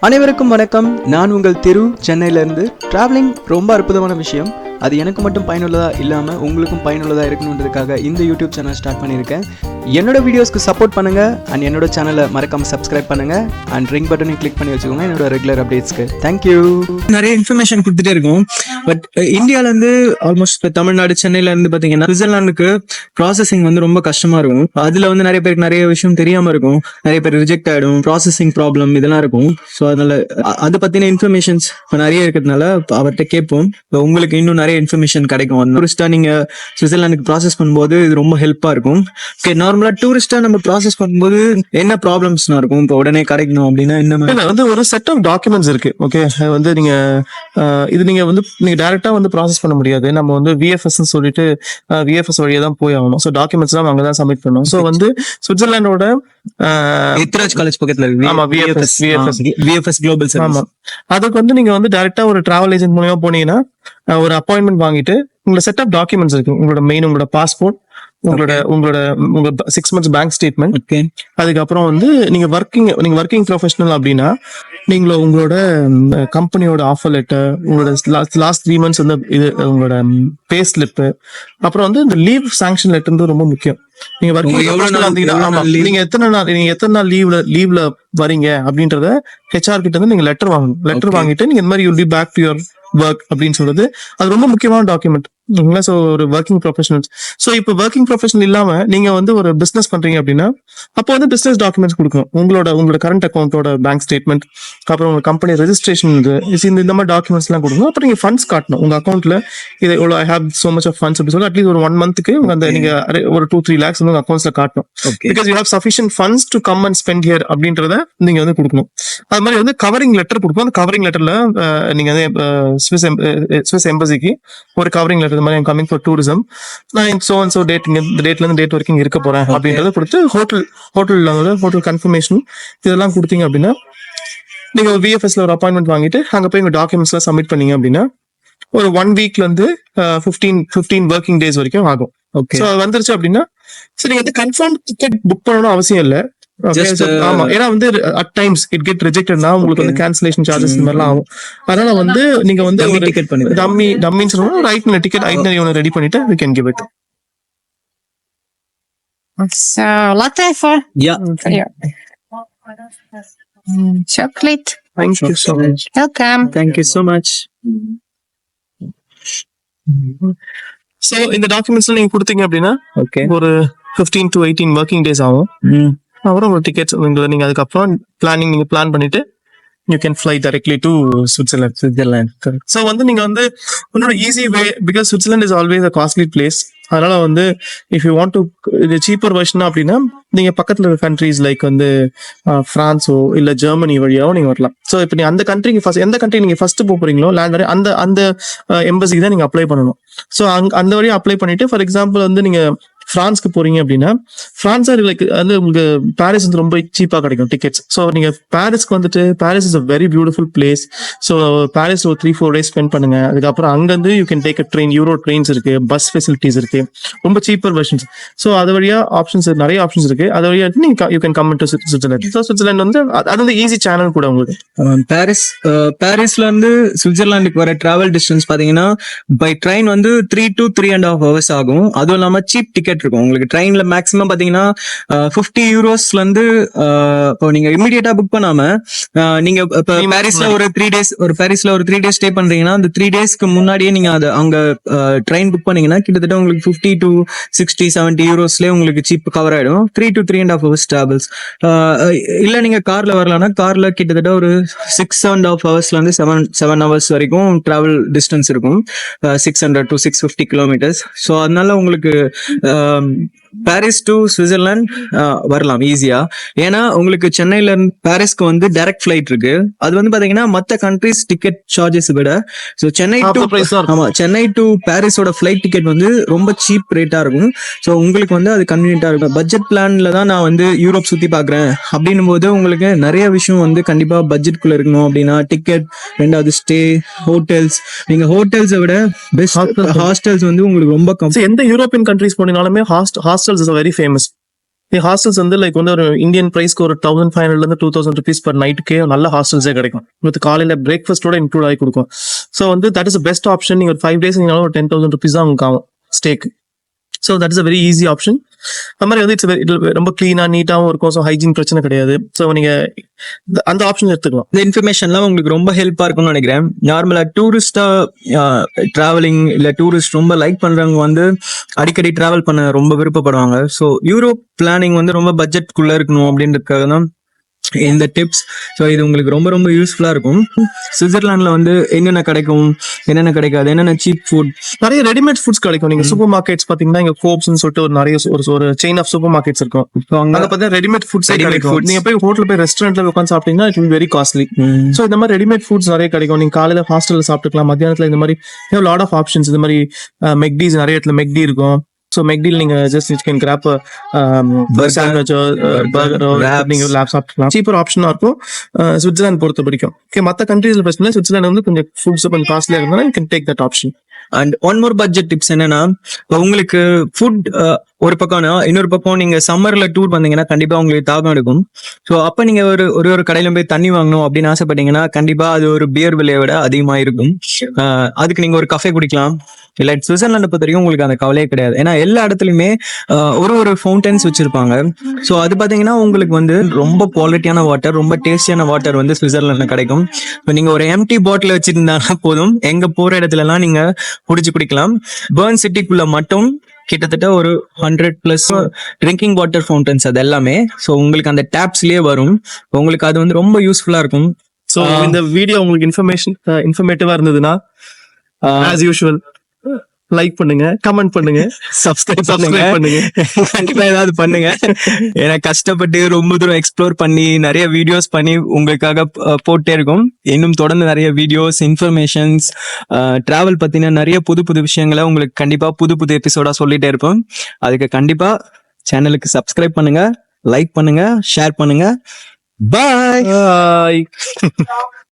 அனைவருக்கும் வணக்கம். நான் உங்கள் திரு சென்னையிலேருந்து. ட்ராவலிங் ரொம்ப அற்புதமான விஷயம். அது எனக்கு மட்டும் பயனுள்ளதாக இல்லாமல் உங்களுக்கும் பயனுள்ளதாக இருக்கணுன்றதுக்காக இந்த யூடியூப் சேனல் ஸ்டார்ட் பண்ணியிருக்கேன். என்னோட வீடியோஸ்க்கு சப்போர்ட் பண்ணுங்கள் அண்ட் என்னோட சேனலை மறக்காமல் சப்ஸ்கிரைப் பண்ணுங்கள் அண்ட் ரிங் பட்டனையும் கிளிக் பண்ணி வச்சுக்கோங்க என்னோட ரெகுலர் அப்டேட்ஸ்க்கு தேங்க்யூ நிறைய இன்ஃபர்மேஷன் கொடுத்துட்டே இருக்கும். பட் இந்தியாவிலேருந்து ஆல்மோஸ்ட் தமிழ்நாடு சென்னையிலேருந்து பார்த்தீங்கன்னா பாத்தீங்கன்னா சுவிட்சர்லாந்துக்கு ப்ராசஸிங் வந்து ரொம்ப கஷ்டமாக இருக்கும். அதில் வந்து நிறைய பேருக்கு நிறைய விஷயம் தெரியாமல் இருக்கும். நிறைய பேர் ரிஜெக்ட் ஆகிடும் ப்ராசஸிங் ப்ராப்ளம் இதெல்லாம் இருக்கும். ஸோ அதனால் அதை பற்றின பத்தின இன்ஃபர்மேஷன்ஸ் நிறைய இருக்கிறதுனால அவர்கிட்ட கேட்போம். உங்களுக்கு இன்னும் நிறைய இன்ஃபர்மேஷன் கிடைக்கும். டூரிஸ்டா நீங்க சுவிட்சர்லாந்துக்கு ப்ராசஸ் பண்ணும்போது இது ரொம்ப ஹெல்ப்பா இருக்கும். ஓகே நார்மலா டூரிஸ்டா நம்ம ப்ராசஸ் பண்ணும்போது என்ன ப்ராப்ளம்ஸ்னா இருக்கும்? இப்போ உடனே கிடைக்கணும் அப்படின்னா என்ன வந்து ஒரு செட் ஆஃப் டாக்குமெண்ட்ஸ் இருக்கு. ஓகே வந்து நீங்க இது நீங்க வந்து நீங்க டைரக்டா வந்து ப்ராசஸ் பண்ண முடியாது. நம்ம வந்து விஎஃப்எஸ் சொல்லிட்டு விஎஃப்எஸ் வழியா தான் போய் ஆகணும். ஸோ டாக்குமெண்ட்ஸ் தான் அங்க தான் சப்மிட் பண்ணணும். ஸோ வந்து சுவிட்சர்லாண்டோட எத்ராஜ் காலேஜ் பக்கத்துல இருக்கு. ஆமா, VFS, VFS. விஎஃப்எஸ் குளோபல் ஆமா. அதுக்கு வந்து நீங்க வந்து டைரக்டா ஒரு டிராவல் ஏஜென்ட் மூலியமா போனீங்கன்னா ஒரு அப்பாயின்மெண்ட் வாங்கிட்டு உங்களோட செட் ஆஃப் டாக்குமெண்ட்ஸ் இருக்கு. உங்களோட மெயின் உங்களோட பாஸ்போர்ட் உங்களோட உங்களோட உங்க six months bank statement okay அதுக்கப்புறம் வந்து நீங்க ஒர்க்கிங் நீங்க ஒர்க்கிங் ப்ரொஃபஷனல் அப்படின்னா நீங்க உங்களோட கம்பெனியோட ஆஃபர் லெட்டர் உங்களோட லாஸ்ட் த்ரீ மந்த்ஸ் வந்து இது உங்களோட பே ஸ்லிப் அப்புறம் வந்து இந்த லீவ் சாங்ஷன் லெட்டர் ரொம்ப முக்கியம். நீங்க leave? நீங்க எத்தனை நாள் நீங்க எத்தனை நாள் லீவ்ல லீவ்ல வரீங்க அப்படின்றத ஹெச்ஆர் கிட்ட இருந்து நீங்க லெட்டர் வாங்கணும். லெட்டர். வாங்கிட்டு நீங்க இந்த மாதிரி you be back to your work அப்படின்னு சொல்றது. அது ரொம்ப முக்கியமான டாக்குமெண்ட் ஸோ ஒரு ஒர்க்கிங் ப்ரொஃபஷனல் ஸோ இப்போ ஒர்க்கிங் ப்ரொஃபஷனல் இல்லாம நீங்க வந்து ஒரு பிசினஸ் பண்றீங்க அப்படின்னா அப்போ வந்து பிசினஸ் டாக்குமெண்ட்ஸ் கொடுக்கணும். உங்களோட உங்களோட கரண்ட் அக்கௌண்ட்டோட பேங்க் ஸ்டேட்மெண்ட் அப்புறம் உங்க கம்பெனி ரெஜிஸ்ட்ரேஷன் இது இந்த இந்த மாதிரி டாக்குமெண்ட்ஸ் எல்லாம் கொடுக்கணும் அப்புறம் நீங்க ஃபண்ட்ஸ் காட்டணும். உங்க அக்கௌண்ட்ல இது இவ்வளோ I have so much of funds அப்படி சொல்லி அட்லீஸ்ட் ஒரு ஒன் மந்த்துக்கு உங்க அந்த Okay. நீங்க அரே- ஒரு டூ த்ரீ லேக்ஸ் வந்து உங்க அக்கௌண்ட்ஸ்ல காட்டணும். Because you have sufficient funds to come and spend here அப்படின்றத நீங்க வந்து கொடுக்கணும். அது மாதிரி வந்து கவரிங் லெட்டர் கொடுக்கணும். அந்த கவரிங் லெட்டர்ல நீங்க வந்து ஸ்விஸ் ஸ்விஸ் எம்பசிக்கு ஒரு கவரிங் லெட்டர் மாதிரி கமிங் ஃபார் டூரிசம் நான் சோ அண்ட் சோ டேட் இந்த டேட்ல இருந்து டேட் வரைக்கும் இருக்க போறேன். அப்படின்றத கொடுத்து ஹோட்டல் ஹோட்டல் ஹோட்டல் கன்ஃபர்மேஷன் இதெல்லாம் கொடுத்தீங்க அப்படின்னா நீங்க விஎஃப்எஸ்ல ஒரு அப்பாயின்மெண்ட் வாங்கிட்டு அங்க போய் உங்க டாக்குமெண்ட்ஸ் எல்லாம் சப்மிட் பண்ணீங்க அப்படின்னா ஒரு ஒன் வீக்ல இருந்து ஃபிஃப்டீன் ஃபிஃப்டீன் ஒர்க்கிங் டேஸ் வரைக்கும் ஆகும். ஓகே வந்துருச்சு அப்படின்னா சரி நீங்க வந்து கன்ஃபார்ம் டிக்கெட் புக் பண்ணணும் அவசியம் இல்ல. Uh, ஆமா ஏன்னா வந்து அட் டைம்ஸ் இட் கெட் ரிஜெக்டட்னா உங்களுக்கு வந்து. கேன்சலேஷன் சார்ஜஸ் இந்த மாதிரிலாம் ஆகும். அதனால வந்து நீங்க வந்து ஒரு டிக்கெட் பண்ணி டம்மி டம்மின்னு சொல்லணும் ரைட் டிக்கெட் ஐட்னரி ஒன்று ரெடி பண்ணிட்டு we can give it. So latte for? Yeah for you. Mm, chocolate. thank you so much. Welcome. Thank you so much so இந்த டாக்குமெண்ட்ஸ் நீங்க கொடுத்தீங்க அப்படின்னா ஓகே ஒரு 15 டு எயிட்டீன் ஒர்க்கிங் டேஸ் ஆகும். அப்புறம் உங்க டிக்கெட்ஸ் நீங்கள் அதுக்கப்புறம் பிளானிங் நீங்கள் பிளான் பண்ணிட்டு you can fly directly to Switzerland Switzerland so வந்து நீங்கள் வந்து உன்னோட easy way because Switzerland is always a costly place அதனால வந்து இஃப் யூ வாண்ட் டு இது சீப்பர் வெர்ஷன் அப்படின்னா நீங்கள் பக்கத்தில் இருக்க கண்ட்ரீஸ் லைக் வந்து ஃப்ரான்ஸோ இல்லை ஜெர்மனி வழியாவோ நீங்கள் வரலாம். ஸோ இப்போ நீங்கள் அந்த கண்ட்ரிக்கு ஃபஸ்ட் எந்த கண்ட்ரி நீங்கள் ஃபர்ஸ்ட் போக போறீங்களோ லேண்ட் வரை அந்த அந்த எம்பசிக்கு தான் நீங்கள் அப்ளை பண்ணணும். ஸோ அங் அந்த வழியாக அப்ளை பண்ணிட்டு ஃபார் எக்ஸாம்பிள் வந்து நீங்கள் பிரான்ஸ்க்கு போறீங்க அப்படின்னா பிரான்ஸ் லைக் வந்து உங்களுக்கு பாரிஸ் வந்து ரொம்ப சீப்பா கிடைக்கும் டிக்கெட்ஸ் ஸோ நீங்க பாரிஸ்க்கு வந்துட்டு Paris is a very beautiful place so Paris ஒரு த்ரீ ஃபோர் டேஸ் ஸ்பெண்ட் பண்ணுங்க. அதுக்கப்புறம் அங்கிருந்து you can take a train euro trains இருக்கு பஸ் ஃபெசிலிட்டிஸ் இருக்கு. ரொம்ப சீப்பர் வெர்ஷன்ஸ் ஸோ அது வழியா ஆப்ஷன்ஸ் நிறைய ஆப்ஷன்ஸ் இருக்கு. அது வழியா நீங்க you can come to Switzerland so Switzerland வந்து அது- வந்து ஈஸி சேனல் கூட உங்களுக்கு. பாரிஸ் பாரிஸ்ல இருந்து சுவிட்சர்லாந்துக்கு வர டிராவல் டிஸ்டன்ஸ் பாத்தீங்கன்னா பை ட்ரெயின் வந்து three to three and half hours ஆகும். அதுவும் இல்லாம சீப் டிக்கெட் இருக்கும் உங்களுக்கு ட்ரெயின்ல மேக்ஸிமம் பாத்தீங்கன்னா ஃபிஃப்டி யூரோஸ்ல இருந்து அஹ், இப்போ நீங்க இமிடியேட்டா புக் பண்ணாம நீங்க இப்போ பாரிஸ்ல. ஒரு த்ரீ டேஸ் ஒரு பாரிஸ்ல ஒரு த்ரீ டேஸ் ஸ்டே பண்றீங்கன்னா அந்த த்ரீ டேஸ்க்கு முன்னாடியே நீங்க அது அங்க ட்ரெயின் புக் பண்ணீங்கன்னா கிட்டத்தட்ட உங்களுக்கு ஃபிஃப்டி டு சிக்ஸ்டி செவன்டி யூரோஸ்லேயே உங்களுக்கு சீப் கவர் ஆயிடும். Three to three and half hours travels இல்ல நீங்க கார்ல வரலாம்னா கார்ல கிட்டத்தட்ட ஒரு சிக்ஸ் அண்ட் ஹாஃப் ஹவர்ஸ்ல இருந்து செவன் செவன் ஹவர்ஸ் வரைக்கும் டிராவல் டிஸ்டன்ஸ் இருக்கும். Six hundred to six fifty kilometres so அதனால உங்களுக்கு um, பாரிஸ் டு சுவிட்சர்லாந்து வரலாம் ஈஸியா ஏன்னா உங்களுக்கு சென்னையில இருந்து பாரிஸ்க்கு வந்து டைரக்ட் ஃபிளைட் இருக்கு. அது வந்து பாத்தீங்கன்னா மத்த கண்ட்ரிஸ் டிக்கெட் சார்ஜஸ் விட ஸோ சென்னை டு. ஆமா சென்னை டு பாரிஸோட ஃபிளைட் டிக்கெட் வந்து ரொம்ப சீப் ரேட்டா இருக்கும். ஸோ உங்களுக்கு வந்து அது கன்வீனியன்டா இருக்கும். பட்ஜெட் பிளான்ல தான் நான் வந்து யூரோப் சுத்தி பாக்குறேன். அப்படின்னும் போது உங்களுக்கு நிறைய விஷயம் வந்து கண்டிப்பா பட்ஜெட்குள்ள இருக்கணும் அப்படின்னா டிக்கெட் ரெண்டாவது ஸ்டே ஹோட்டல்ஸ் நீங்க ஹோட்டல்ஸை விட பெஸ்ட். ஹாஸ்டல்ஸ் வந்து உங்களுக்கு ரொம்ப எந்த European countries போனீங்கனாலுமே hostels is very famous hostels வந்து லைக் வந்து ஒரு இந்தியன் பிரைஸ்க்கு ஒரு தௌசண்ட் ஃபைவ் ஹண்ட்ரட்ல இருந்து டூ தௌசண்ட் ருபீஸ் பர் நைட்டுக்கே நல்ல ஹாஸ்டல்ஸே கிடைக்கும். வித் காலையில பிரேக்ஃபாஸ்டோட இன்க்ளூட் ஆகி கொடுக்கும். ஸோ வந்து தட் இஸ் பெஸ்ட் ஆப்ஷன் நீங்க ஒரு ஃபைவ் டேஸ் நீங்க ஒரு டென் தௌசண்ட் ருபீஸ் தான் உங்களுக்கு ஆகும் ஸ்டேக்கு so that is a very easy option அது மாதிரி வந்து இட்ஸ் ரொம்ப க்ளீனாக நீட்டாகவும் இருக்கும். ஸோ ஹைஜீன் பிரச்சனை கிடையாது. ஸோ நீங்க அந்த ஆப்ஷன் எடுத்துக்கலாம். இந்த இன்ஃபர்மேஷன்லாம் உங்களுக்கு ரொம்ப ஹெல்ப்பா இருக்கும்னு நினைக்கிறேன். நார்மலா டூரிஸ்டா டிராவலிங் இல்ல டூரிஸ்ட் ரொம்ப லைக் பண்றவங்க வந்து அடிக்கடி டிராவல் பண்ண ரொம்ப விருப்பப்படுவாங்க. ஸோ யூரோப் பிளானிங் வந்து ரொம்ப பட்ஜெட்குள்ள இருக்கணும் அப்படின்றதுக்காக தான் இந்த டிப்ஸ் ஸோ இது உங்களுக்கு ரொம்ப ரொம்ப யூஸ்ஃபுல்லா இருக்கும். சுவிட்சர்லாந்துல வந்து என்னென்ன கிடைக்கும்? என்னென்ன கிடைக்காது? என்னென்ன சீப் ஃபுட் நிறைய ரெடிமேட் ஃபுட்ஸ் கிடைக்கும். நீங்க சூப்பர் மார்க்கெட்ஸ் பாத்தீங்கன்னா இங்க கோப்ஸ்னு சொல்லிட்டு ஒரு நிறைய ஒரு ஒரு செயின் ஆஃப் சூப்பர் மார்க்கெட்ஸ் இருக்கும் அங்க அங்க பார்த்தா ரெடிமேட் ஃபுட்ஸ் கிடைக்கும். foods. நீங்க போய் ஹோட்டல் போய் ரெஸ்டாரண்ட்ல உட்காந்து சாப்பிட்டீங்கன்னா இட் வெரி காஸ்ட்லி ஸோ இந்த மாதிரி ரெடிமேட் ஃபுட்ஸ் நிறைய கிடைக்கும். நீங்க காலையில ஹாஸ்டல்ல சாப்பிட்டுக்கலாம். மத்தியானத்துல இந்த மாதிரி லாட் ஆஃப் ஆப்ஷன்ஸ் இந்த மாதிரி மெக்டிஸ் நிறைய இடத்துல மெக்டி இருக்கும். ஸோ மெக்டில் நீங்க just it can grab Burger, சாண்ட்விச்சோ பர்கரோ wraps. நீங்க லேப் சாப்பிட்டுக்கலாம் சீப்பர் ஆப்ஷனா இருக்கும். சுவிட்சர்லாந்து பொறுத்த வரைக்கும். ஓகே மற்ற கண்ட்ரீஸ்ல பிரச்சனை. சுவிட்சர்லாந்து வந்து கொஞ்சம் ஃபுட்ஸ் கொஞ்சம் காஸ்ட்லியா இருந்தாலும் you can take that option and one more budget tips என்னன்னா உங்களுக்கு ஃபுட் ஒரு பக்கம்னா இன்னொரு பக்கம் நீங்க சம்மர்ல டூர் வந்தீங்கன்னா கண்டிப்பா உங்களுக்கு தாகம் எடுக்கும். ஸோ அப்ப நீங்க ஒரு ஒரு ஒரு கடையில போய் தண்ணி வாங்கணும் அப்படின்னு ஆசைப்பட்டீங்கன்னா கண்டிப்பா அது ஒரு பியர் விலையை விட அதிகமா இருக்கும் அஹ் அதுக்கு நீங்க ஒரு கஃபே குடிக்கலாம். இல்ல சுவிட்சர்லாண்டை பொறுத்த வரைக்கும் உங்களுக்கு அந்த கவலையே கிடையாது. ஏன்னா எல்லா இடத்துலயுமே ஒரு ஒரு ஃபவுண்டன்ஸ் வச்சிருப்பாங்க. ஸோ அது பாத்தீங்கன்னா உங்களுக்கு வந்து ரொம்ப குவாலிட்டியான வாட்டர் ரொம்ப டேஸ்டியான வாட்டர் வந்து சுவிட்சர்லாண்ட்ல கிடைக்கும். இப்போ நீங்க ஒரு எம்டி பாட்டில் வச்சிருந்தாங்கன்னா போதும். எங்க போற இடத்துல எல்லாம் நீங்க குடிச்சு குடிக்கலாம். பேர்ன் சிட்டிக்குள்ள மட்டும் கிட்டத்தட்ட ஒரு hundred plus drinking water fountains அது எல்லாமே. ஸோ உங்களுக்கு அந்த டேப்ஸ்லயே வரும். உங்களுக்கு அது வந்து ரொம்ப யூஸ்ஃபுல்லா இருக்கும். ஸோ இந்த வீடியோ உங்களுக்கு இன்ஃபர்மேஷன் இன்ஃபர்மேட்டிவா இருந்ததுன்னா ஆஸ் யூஷுவல் லைக் பண்ணுங்க கமெண்ட் பண்ணுங்க சப்ஸ்கிரைப் Subscribe பண்ணுங்க. கண்டிப்பா ஏதாவது பண்ணுங்க. ஏன்னா கஷ்டப்பட்டு ரொம்ப தூரம் எக்ஸ்ப்ளோர் பண்ணி நிறைய வீடியோஸ் பண்ணி உங்களுக்காக போட்டே இருக்கும். இன்னும் தொடர்ந்து நிறைய வீடியோஸ் இன்ஃபர்மேஷன்ஸ் டிராவல் பத்தின நிறைய புது புது விஷயங்களை உங்களுக்கு கண்டிப்பா புது புது எபிசோடா சொல்லிட்டே இருப்போம். அதுக்கு கண்டிப்பா சேனலுக்கு சப்ஸ்கிரைப் பண்ணுங்க லைக் பண்ணுங்க ஷேர் பண்ணுங்க. பாய் Bye.